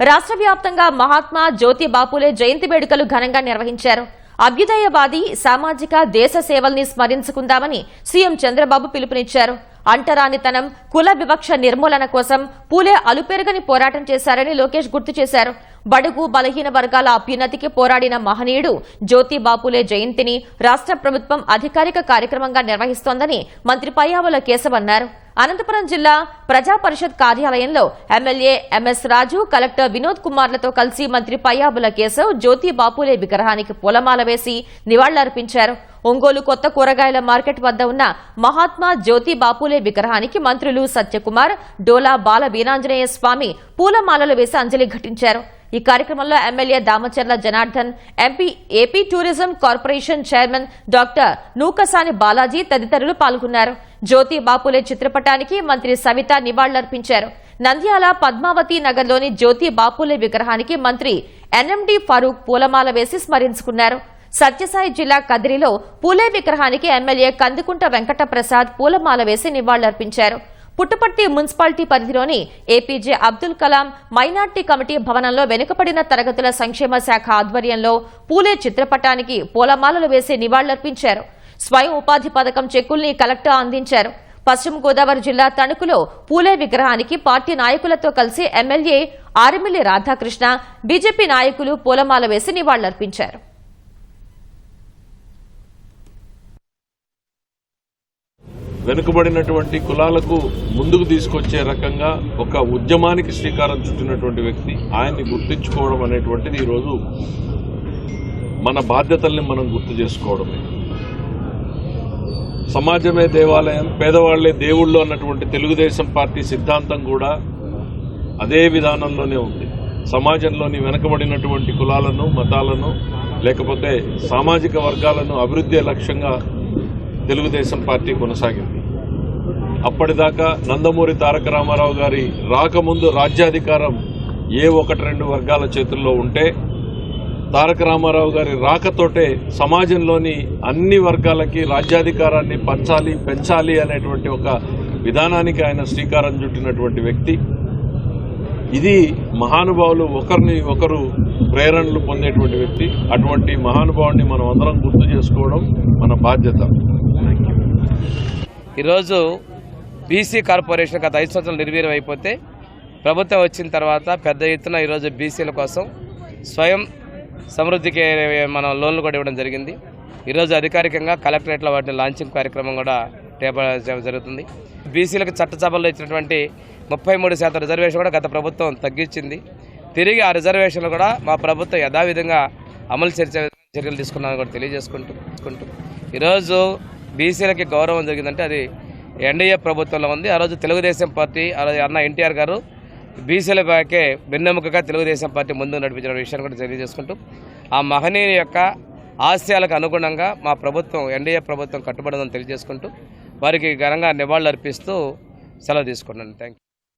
రాష్ట్ర వ్యాప్తంగా మహాత్మా జ్యోతి బాపులే జయంతి వేడుకలు ఘనంగా నిర్వహించారు. అభ్యుదయవాది సామాజిక దేశ సేవల్ని స్మరించుకుందామని సీఎం చంద్రబాబు పిలుపునిచ్చారు. అంటరానితనం కుల వివక్ష నిర్మూలన కోసం పూలే అలుపెరగని పోరాటం చేశారని లోకేష్ గుర్తు చేశారు. బడుగు బలహీన వర్గాల అభ్యున్నతికి పోరాడిన మహనీయుడు జ్యోతి బాపులే జయంతిని రాష్ట్ర ప్రభుత్వం అధికారిక కార్యక్రమంగా నిర్వహిస్తోందని మంత్రి పయ్యావుల కేశవ్ అన్నారు అనంతపురం జిల్లా ప్రజా పరిషత్ కార్యాలయంలో MLA MS Raju collector Vinod కుమార్లతో కలిసి మంత్రి పయ్యాబుల కేశవ్ జ్యోతి బాపులే విగ్రహానికి పూలమాల వేసి నివాళులర్పించారు. ఒంగోలు కొత్త కూరగాయల మార్కెట్ వద్ద ఉన్న మహాత్మా జ్యోతి బాపులే విగ్రహానికి మంత్రులు సత్యకుమార్ డోలా బాల వీరాంజనేయ స్వామి పూలమాలలు వేసి అంజలి ఘటించారు. ఈ కార్యక్రమంలో MLA Damacharla Janardhan MP AP tourism corporation chairman doctor Nookasani Balaji తదితరులు పాల్గొన్నారు. జ్యోతి బాపులే చిత్రపటానికి మంత్రి సవిత నివాళులర్పించారు. నంద్యాల పద్మావతి నగర్లోని జ్యోతి బాపులే విగ్రహానికి మంత్రి ఎన్ఎండి ఫరూక్ పూలమాల వేసి స్మరించుకున్నారు. సత్యసాయి జిల్లా కదిరిలో పూలే విగ్రహానికి ఎమ్మెల్యే కందుకుంట వెంకట ప్రసాద్ పూలమాల వేసి నివాళులర్పించారు. పుట్టపర్తి మున్సిపాలిటీ పరిధిలోని APJ Abdul Kalam minority committee భవనంలో వెనుకబడిన తరగతుల సంక్షేమ శాఖ ఆధ్వర్యంలో పూలే చిత్రపటానికి పూలమాలలు వేసి నివాళులర్పించారు. స్వయం ఉపాధి పథకం చెక్కుల్ని కలెక్టర్ అందించారు. పశ్చిమ గోదావరి జిల్లా తణుకులో పూలే విగ్రహానికి పార్టీ నాయకులతో కలిసి ఎమ్మెల్యే ఆరిమిల్లి రాధాకృష్ణ బీజేపీ నాయకులు పూలమాల వేసి నివాళులర్పించారు. వెనుకబడినటువంటి కులాలకు ముందుకు తీసుకొచ్చే రకంగా ఒక ఉద్యమానికి శ్రీకారం చుట్టినటువంటి వ్యక్తి ఆయన్ని గుర్తించుకోవడం అనేటువంటిది ఈరోజు మన బాధ్యతల్ని మనం గుర్తు చేసుకోవడమే. సమాజమే దేవాలయం పేదవాళ్ళే దేవుళ్ళు అన్నటువంటి తెలుగుదేశం పార్టీ సిద్ధాంతం కూడా అదే విధానంలోనే ఉంది. సమాజంలోని వెనకబడినటువంటి కులాలను మతాలను లేకపోతే సామాజిక వర్గాలను అభివృద్ధి లక్ష్యంగా తెలుగుదేశం పార్టీ కొనసాగింది. అప్పటిదాకా నందమూరి తారక రామారావు గారి రాకముందు రాజ్యాధికారం ఏ ఒకటి రెండు వర్గాల చేతుల్లో ఉంటే తారక రామారావు గారి రాకతోటే సమాజంలోని అన్ని వర్గాలకి రాజ్యాధికారాన్ని పంచాలి పెంచాలి అనేటువంటి ఒక విధానానికి ఆయన శ్రీకారం చుట్టినటువంటి వ్యక్తి. ఇది మహానుభావులు ఒకరిని ఒకరు ప్రేరణలు పొందేటువంటి వ్యక్తి. అటువంటి మహానుభావుని మనం అందరం గుర్తు చేసుకోవడం మన బాధ్యత. ఈరోజు బీసీ కార్పొరేషన్ గత ఐదు సంవత్సరాలు నిర్వీర్యం అయిపోతే ప్రభుత్వం వచ్చిన తర్వాత పెద్ద ఎత్తున ఈరోజు బీసీల కోసం స్వయం సమృద్ధికి మనం లోన్లు కూడా ఇవ్వడం జరిగింది. ఈరోజు అధికారికంగా కలెక్టరేట్లో వాటిని లాంచింగ్ కార్యక్రమం కూడా టేబుల్ జరుగుతుంది. బీసీలకు చట్టసభల్లో ఇచ్చినటువంటి ముప్పై మూడు శాతం రిజర్వేషన్ కూడా గత ప్రభుత్వం తగ్గించింది. తిరిగి ఆ రిజర్వేషన్లు కూడా మా ప్రభుత్వం యథావిధంగా అమలు చేసే చర్యలు తీసుకున్నామని కూడా తెలియజేసుకుంటూ చేసుకుంటూ. ఈరోజు బీసీలకి గౌరవం జరిగిందంటే అది ఎన్డీఏ ప్రభుత్వంలో ఉంది. ఆ రోజు తెలుగుదేశం పార్టీ ఆ రోజు అన్న ఎన్టీఆర్ గారు బీసీల బ్యాకే వెన్నెముకగా తెలుగుదేశం పార్టీ ముందు నడిపించిన విషయాన్ని కూడా తెలియజేసుకుంటూ ఆ మహనీయుని యొక్క ఆశయాలకు అనుగుణంగా మా ప్రభుత్వం ఎన్డీఏ ప్రభుత్వం కట్టుబడిందని తెలియజేసుకుంటూ వారికి ఘనంగా నివాళులు అర్పిస్తూ సెలవు తీసుకున్నాను థ్యాంక్ యూ